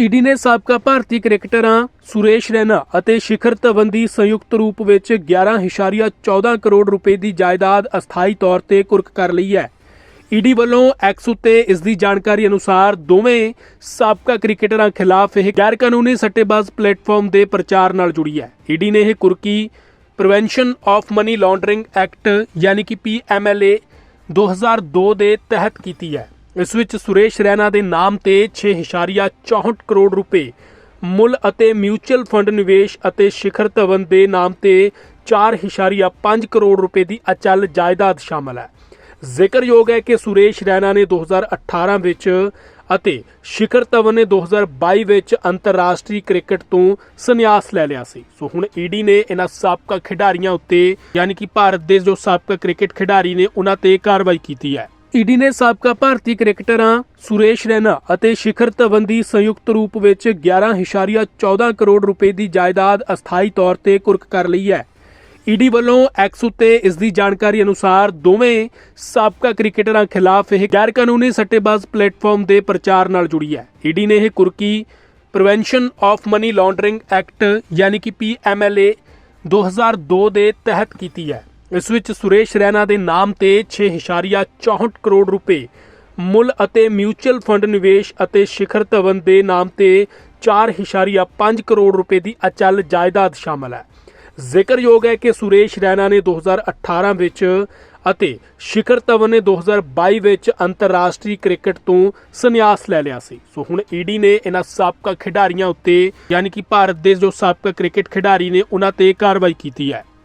ED ਨੇ ਸਾਬਕਾ ਭਾਰਤੀ ਕ੍ਰਿਕਟਰਾਂ ਸੁਰੇਸ਼ ਰੈਨਾ ਅਤੇ ਸ਼ਿਖਰ ਧਵਨ ਦੀ ਸੰਯੁਕਤ ਰੂਪ ਵਿੱਚ 11.14 ਕਰੋੜ ਰੁਪਏ ਦੀ ਜਾਇਦਾਦ ਅਸਥਾਈ ਤੌਰ ਤੇ ਕੁਰਕ ਕਰ ਲਈ ਹੈ। ਈਡੀ ਵੱਲੋਂ ਐਕਸ ਉੱਤੇ ਇਸ ਦੀ ਜਾਣਕਾਰੀ ਅਨੁਸਾਰ ਦੋਵੇਂ ਸਾਬਕਾ ਕ੍ਰਿਕਟਰਾਂ ਖਿਲਾਫ ਇਹ ਗੈਰਕਾਨੂੰਨੀ ਸੱਟੇਬਾਜ਼ ਪਲੇਟਫਾਰਮ ਦੇ ਪ੍ਰਚਾਰ ਨਾਲ ਜੁੜੀ ਹੈ। ਈਡੀ ਨੇ ਇਹ ਕੁਰਕੀ prevention of money laundering act ਯਾਨੀ ਕਿ ਪੀਐਮਐਲਏ 2002 ਦੇ ਤਹਿਤ ਕੀਤੀ ਹੈ। ਇਸ ਵਿੱਚ ਸੁਰੇਸ਼ ਰੈਨਾ ਦੇ ਨਾਮ ਤੇ 6.64 ਕਰੋੜ ਰੁਪਏ, ਮੁੱਲ ਅਤੇ ਮਿਊਚੁਅਲ ਫੰਡ ਨਿਵੇਸ਼ ਅਤੇ ਸ਼ਿਖਰ ਧਵਨ ਦੇ ਨਾਮ ਤੇ 4.5 ਕਰੋੜ ਰੁਪਏ ਦੀ ਅਚਲ ਜਾਇਦਾਦ ਸ਼ਾਮਲ ਹੈ। ਜ਼ਿਕਰਯੋਗ ਹੈ ਕਿ ਸੁਰੇਸ਼ ਰੈਨਾ ਨੇ 2018 ਵਿੱਚ ਅਤੇ ਸ਼ਿਖਰ ਧਵਨ ਨੇ 2022 ਵਿੱਚ ਅੰਤਰਰਾਸ਼ਟਰੀ ਕ੍ਰਿਕਟ ਤੋਂ ਸੰਨਿਆਸ ਲੈ ਲਿਆ ਸੀ। ਸੋ ਹੁਣ ਈਡੀ ਨੇ ਇਹਨਾਂ ਸਾਬਕਾ ਖਿਡਾਰੀਆਂ ਉੱਤੇ, ਯਾਨੀ ਕਿ ਭਾਰਤ ਦੇ ਜੋ ਸਾਬਕਾ ਕ੍ਰਿਕਟ ਖਿਡਾਰੀ ਨੇ, ਉਹਨਾਂ ਤੇ ਕਾਰਵਾਈ ਕੀਤੀ ਹੈ। ਈਡੀ ਨੇ ਸਾਬਕਾ ਭਾਰਤੀ ਕ੍ਰਿਕਟਰਾਂ ਸੁਰੇਸ਼ ਰੈਨਾ ਅਤੇ ਸ਼ਿਖਰ ਧਵਨ ਦੀ ਸੰਯੁਕਤ ਰੂਪ ਵਿੱਚ 11.14 ਕਰੋੜ ਰੁਪਏ ਦੀ ਜਾਇਦਾਦ ਅਸਥਾਈ ਤੌਰ ਤੇ ਕੁਰਕ ਕਰ ਲਈ ਹੈ। ਈਡੀ ਵੱਲੋਂ ਐਕਸ ਉੱਤੇ ਇਸ ਦੀ ਜਾਣਕਾਰੀ ਅਨੁਸਾਰ ਦੋਵੇਂ ਸਾਬਕਾ ਕ੍ਰਿਕਟਰਾਂ ਖਿਲਾਫ ਇਹ ਗੈਰ ਕਾਨੂੰਨੀ ਸੱਟੇਬਾਜ਼ ਪਲੇਟਫਾਰਮ ਦੇ ਪ੍ਰਚਾਰ ਨਾਲ ਜੁੜੀ ਹੈ। ਈਡੀ ਨੇ ਇਹ ਕੁਰਕੀ prevention of money laundering act ਯਾਨੀ ਕਿ ਪੀਐਮਐਲਏ 2002 ਦੇ ਤਹਿਤ ਕੀਤੀ ਹੈ। ਇਸ ਵਿੱਚ ਸੁਰੇਸ਼ ਰੈਨਾ ਦੇ ਨਾਮ ਤੇ 6.64 ਕਰੋੜ ਰੁਪਏ, ਮੁੱਲ ਅਤੇ ਮਿਊਚੁਅਲ ਫੰਡ ਨਿਵੇਸ਼ ਅਤੇ ਸ਼ਿਖਰ ਧਵਨ ਦੇ ਨਾਮ ਤੇ 4.5 ਕਰੋੜ ਰੁਪਏ ਦੀ ਅਚਲ ਜਾਇਦਾਦ ਸ਼ਾਮਲ ਹੈ। ਜ਼ਿਕਰਯੋਗ ਹੈ ਕਿ ਸੁਰੇਸ਼ ਰੈਨਾ ਨੇ 2018 ਵਿੱਚ ਅਤੇ ਸ਼ਿਖਰ ਧਵਨ ਨੇ 2022 ਵਿੱਚ ਅੰਤਰਰਾਸ਼ਟਰੀ ਕ੍ਰਿਕਟ ਤੋਂ ਸੰਨਿਆਸ ਲੈ ਲਿਆ ਸੀ। ਸੋ ਹੁਣ ਈਡੀ ਨੇ ਇਹਨਾਂ ਸਾਬਕਾ ਖਿਡਾਰੀਆਂ ਉੱਤੇ, ਯਾਨੀ ਕਿ ਭਾਰਤ ਦੇ ਜੋ ਸਾਬਕਾ ਕ੍ਰਿਕਟ ਖਿਡਾਰੀ ਨੇ, ਉਹਨਾਂ ਤੇ ਕਾਰਵਾਈ ਕੀਤੀ ਹੈ।